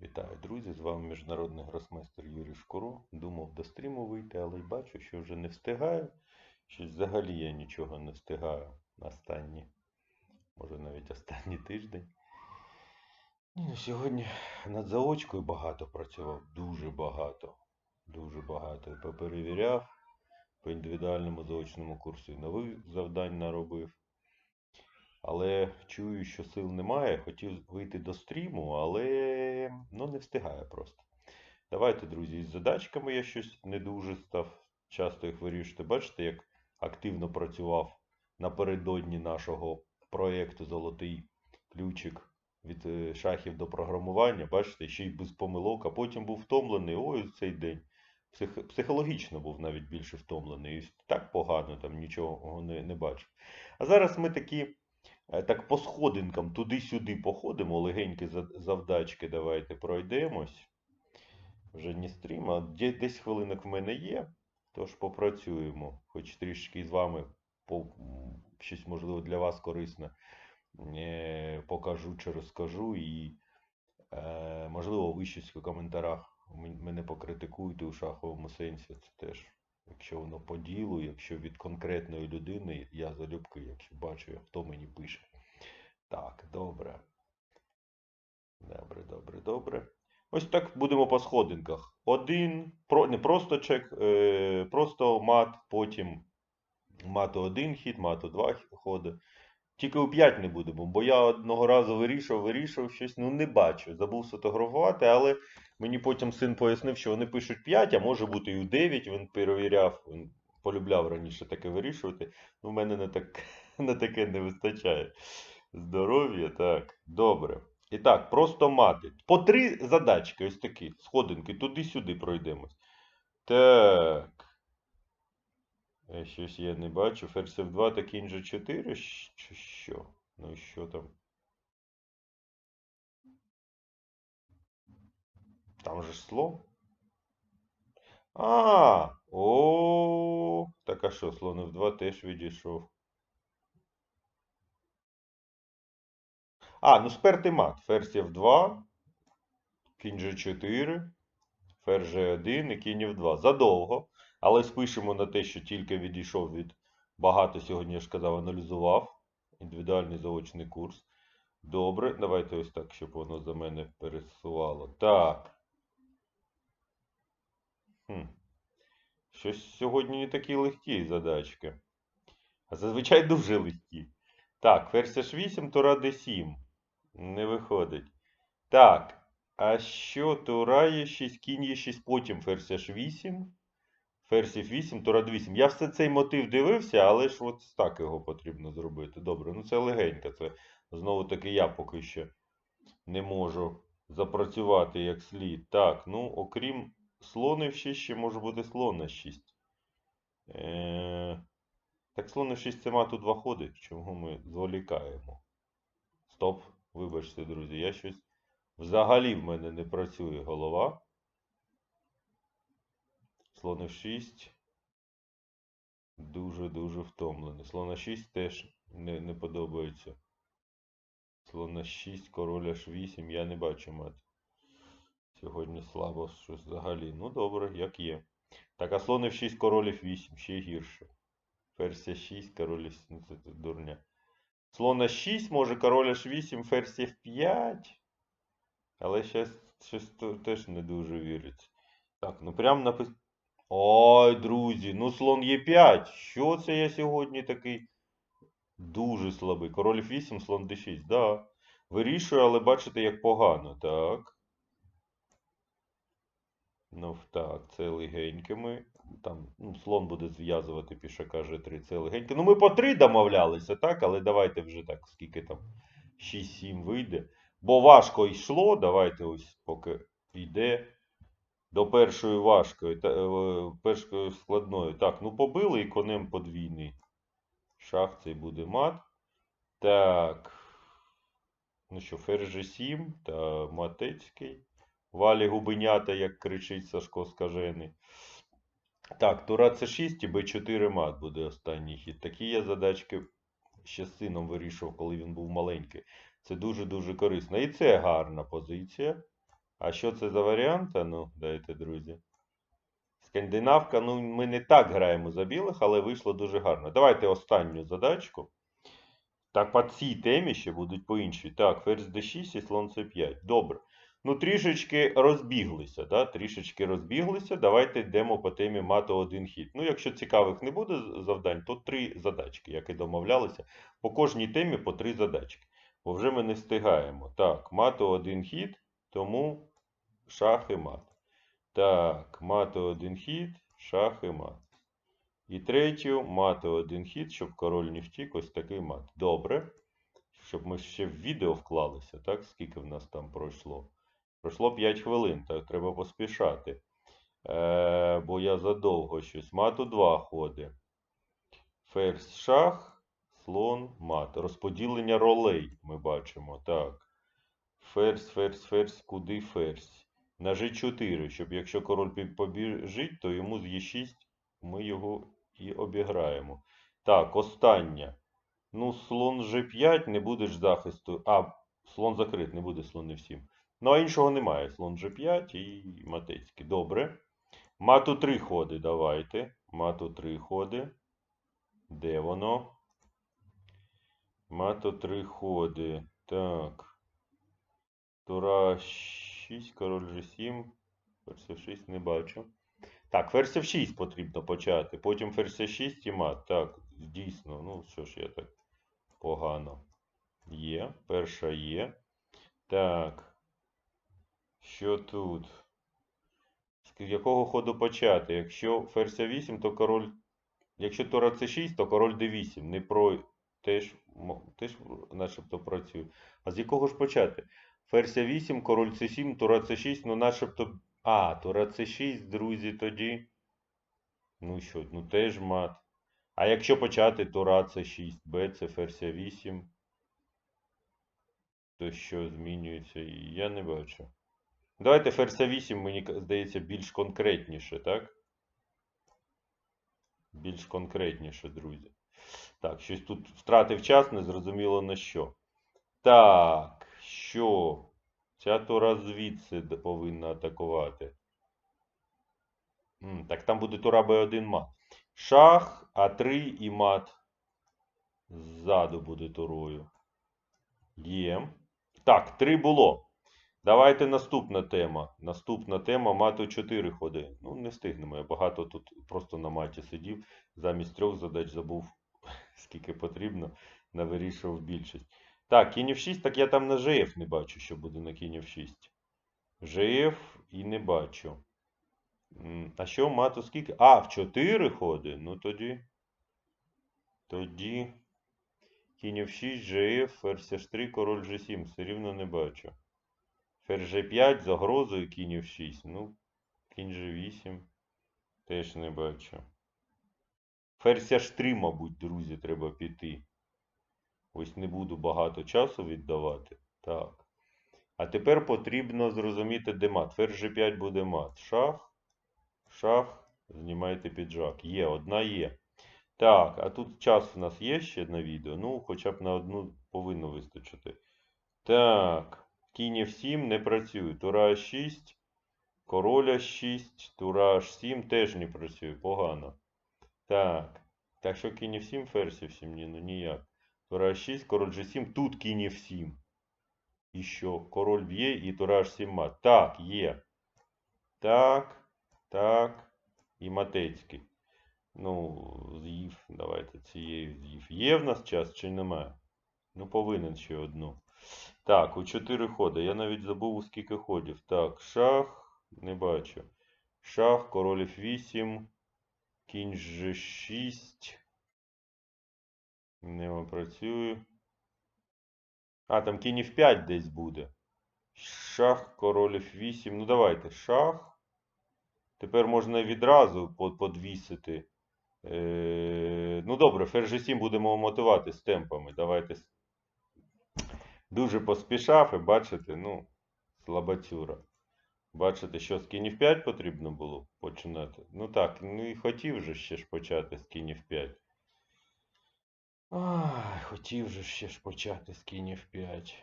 Вітаю, друзі! З вами міжнародний гросмейстер Юрій Шкуро. Думав до стріму вийти, але й бачу, що вже не встигаю. Щось взагалі я нічого не встигаю на останні, може навіть останній тиждень. Ну Сьогодні над заочкою багато працював, дуже багато. Дуже багато. Поперевіряв по індивідуальному заочному курсу і нових завдань наробив. Але чую, що сил немає. Хотів вийти до стріму, але ну, не встигаю просто. Давайте, друзі, із задачками я щось не дуже став часто їх вирішувати. Бачите, як активно працював напередодні нашого проєкту Золотий ключик від е, шахів до програмування. Бачите, ще й без помилок, а потім був втомлений. Ой, цей день. Псих... Психологічно був навіть більше втомлений. І так погано, там нічого не, не бачив. А зараз ми такі. Е, Так по сходинкам туди-сюди походимо, легенькі завдачки давайте пройдемось. Вже не стрім, а десь хвилинок в мене є, тож попрацюємо. Хоч трішки з вами по, щось можливо для вас корисне е, покажу чи розкажу. І е, можливо ви щось в коментарях мене покритикуєте у шаховому сенсі. Це теж, якщо воно по ділу, якщо від конкретної людини, я залюбки, якщо бачу, хто мені пише. Так, добре. Добре, добре, добре. Ось так будемо по сходинках. Один, про, не просто чек, е, просто мат, потім мату один хід, мату два ходи. Тільки у 5 не будемо, бо я одного разу вирішував, вирішував щось, ну не бачу. Забув сфотографувати, але мені потім син пояснив, що вони пишуть 5, а може бути і у 9, він перевіряв, він полюбляв раніше таке вирішувати. Ну, в мене на, так, на таке не вистачає. Здоров'я, так, добре. І так, просто мати. По три задачки, ось такі, сходинки, туди-сюди пройдемось. Так. Е, Щось я не бачу. Ферзь F2 та кінь G4, чи що? Ну і що там? Там же ж слон. А, о, так а що, слон F2 теж відійшов. А, ну спертий мат. Ферзь F2, кінь G4, ферзь G1 і кінь F2. Задовго. Але спишемо на те, що тільки відійшов від багато сьогодні, я ж казав, аналізував. Індивідуальний заочний курс. Добре, давайте ось так, щоб воно за мене пересувало. Так. Хм. Щось сьогодні не такі легкі задачки. А зазвичай дуже легкі. Так, ферзь H8, тура D7. Не виходить. Так. А що тура Е6, кінь Е6, потім ферзь H8. Ферзь F8, тура D8. Я все цей мотив дивився, але ж от так його потрібно зробити. Добре, ну це легенько. Це знову таки я поки що не можу запрацювати як слід. Так, ну, окрім слон F6, ще може бути слон H6. Е... Так, слон F6 це мату два ходи. Чому ми зволікаємо? Стоп, вибачте, друзі, я щось взагалі в мене не працює голова. Слон F6. Дуже-дуже втомлений. Слон H6 теж не, не подобається. Слон H6, король H8. Я не бачу мат. Сьогодні слабо щось взагалі. Ну добре, як є. Так, а слон F6, король F8, ще гірше. Ферзь H6, король F7. Ну це, дурня. Слон H6, може король H8, ферзь F5. Але щось, щось теж не дуже віриться. Так, ну прям напис... Ой, друзі, ну слон Е5. Що це я сьогодні такий дуже слабий? Король F8, слон D6, да. Вирішую, але бачите, як погано. Так. Ну, так, це легеньке ми. Там, ну, слон буде зв'язувати пішака G3, це легеньке. Ну, ми по 3 домовлялися, так, але давайте вже так, скільки там 6-7 вийде. Бо важко йшло, давайте ось поки йде. До першої важкої, та, е, першої складної. Так, ну побили і конем подвійний. Шах цей буде мат. Так. Ну що, ферзь G7 та Матецький. Валі губенята, як кричить Сашко скажений. Так, Тура С6 і Б4 мат буде останній хід. Такі я задачки ще з сином вирішував, коли він був маленький. Це дуже-дуже корисно. І це гарна позиція. А що це за варіант? Ну, дайте, друзі. Скандинавка, ну, ми не так граємо за білих, але вийшло дуже гарно. Давайте останню задачку. Так, по цій темі ще будуть по іншій. Так, ферзь d6 і слон c5. Добре. Ну, трішечки розбіглися, да? трішечки розбіглися. Давайте йдемо по темі мато один хід. Ну, якщо цікавих не буде завдань, то три задачки, як і домовлялися. По кожній темі по три задачки. Бо вже ми не встигаємо. Так, мато один хід, тому шах і мат. Так, мато один хід, шах і мат. І третю, мати один хід, щоб король не втік, ось такий мат. Добре. Щоб ми ще в відео вклалися, так? Скільки в нас там пройшло? Пройшло 5 хвилин, так треба поспішати. Е, бо я задовго щось. Мату 2 ходи. Ферзь шах, слон, мат. Розподілення ролей ми бачимо. Так. Ферзь, ферзь, ферзь, куди ферзь? На G4, щоб якщо король побіжить, то йому з Е6 ми його і обіграємо. Так, остання. Ну, слон G5, не буде ж захисту. А, слон закрит, не буде слони всім. Ну, а іншого немає. Слон G5 і Матецький. Добре. Мату 3 ходи, давайте. Мату 3 ходи. Де воно? Мату 3 ходи. Так. Тура 6, король G7. Ферзь F6 не бачу. Так, ферзь F6 потрібно почати. Потім ферзь F6 і мат. Так, дійсно. Ну, що ж я так погано. Є. Перша є. Так. Що тут? З якого ходу почати? Якщо ферзь 8, то король. Якщо тура С6, то король Д8. Не про теж, теж начебто працює. А з якого ж почати? Ферзь 8, король С7, тура С6, ну начебто. А, тура С6, друзі, тоді. Ну що, ну теж мат. А якщо почати тура С6, Б, це ферзь 8. То що змінюється? Я не бачу. Давайте ферзь 8, мені здається, більш конкретніше, так? Більш конкретніше, друзі. Так, щось тут втратив час, не зрозуміло на що. Так, що? Ця тура звідси повинна атакувати. Так там буде тура Б1 мат. Шах, А3 і мат. Ззаду буде турою. Є. Так, 3 було. Давайте наступна тема. Наступна тема мату 4 ходи. Ну, не встигнемо. Я багато тут просто на маті сидів. Замість трьох задач забув, скільки потрібно, навирішував більшість. Так, кінь в 6, так я там на ЖФ не бачу, що буде на кінь в 6. ЖФ і не бачу. А що мату скільки? А, в 4 ходи? Ну тоді. Тоді. Кінь в 6, ЖФ, ферзь H3, король G7. Все рівно не бачу. Ферзь G5, загрозою кінь в 6. Ну, кінь G8. Теж не бачу. Ферзь H3, мабуть, друзі, треба піти. Ось не буду багато часу віддавати. Так. А тепер потрібно зрозуміти, де мат. Ферзь G5 буде мат. Шах. Шах. Знімайте піджак. Є, одна є. Так, а тут час в нас є ще на відео. Ну, хоча б на одну повинно вистачити. Так. Кінь F7 не працює. Тура H6. Король H6. Тура H7 теж не працює. Погано. Так. Так що кінь F7, ферзь F7, ні, ну ніяк. Тура H6, король G7, тут кінь F7. І що? Король б'є і тура H7 мат. Так, є. Так, так. І Матецький. Ну, з'їв. Давайте цією з'їв. Є в нас час чи немає? Ну, повинен ще одну. Так, у 4 ходи. Я навіть забув, у скільки ходів. Так, шах. Не бачу. Шах, король F8. Кінь G6. Не працює. А, там кінь F5 десь буде. Шах, король F8. Ну, давайте. Шах. Тепер можна відразу подвісити. Е, ну добре, ферзь G7 будемо мотивати з темпами. Давайте. Дуже поспішав і бачите, ну, слабацюра. Бачите, що з кінь F5 потрібно було починати. Ну так, ну і хотів же ще ж почати з кінь F5. Ай, хотів же ще ж почати з кінів F5.